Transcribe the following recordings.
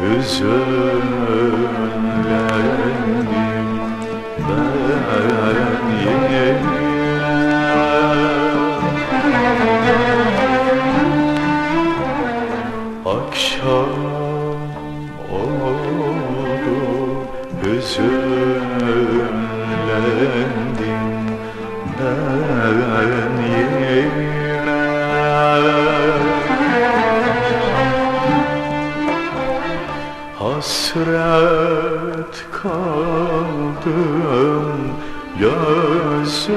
Hüzünlendim ben yine Hüzünlendim ben yine. Hasret kaldım gözlerinin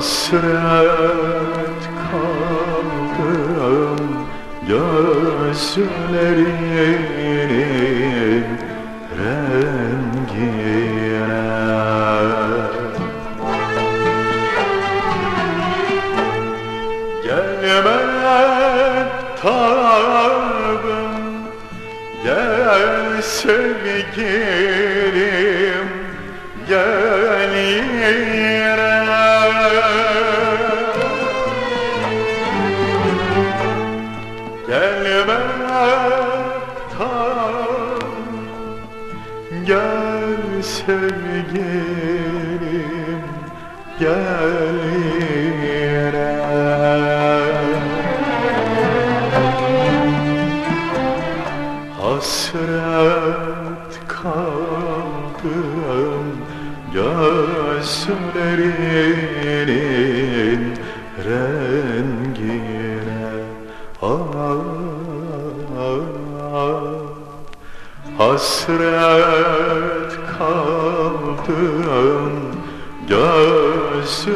Hasret kaldım gözlerinin rengine. Gelme tabım Gel sevgilim Gel Gel sevgilim Gel Hasret kaldım gözlerinin rengine Hasret kaldım gözlerinin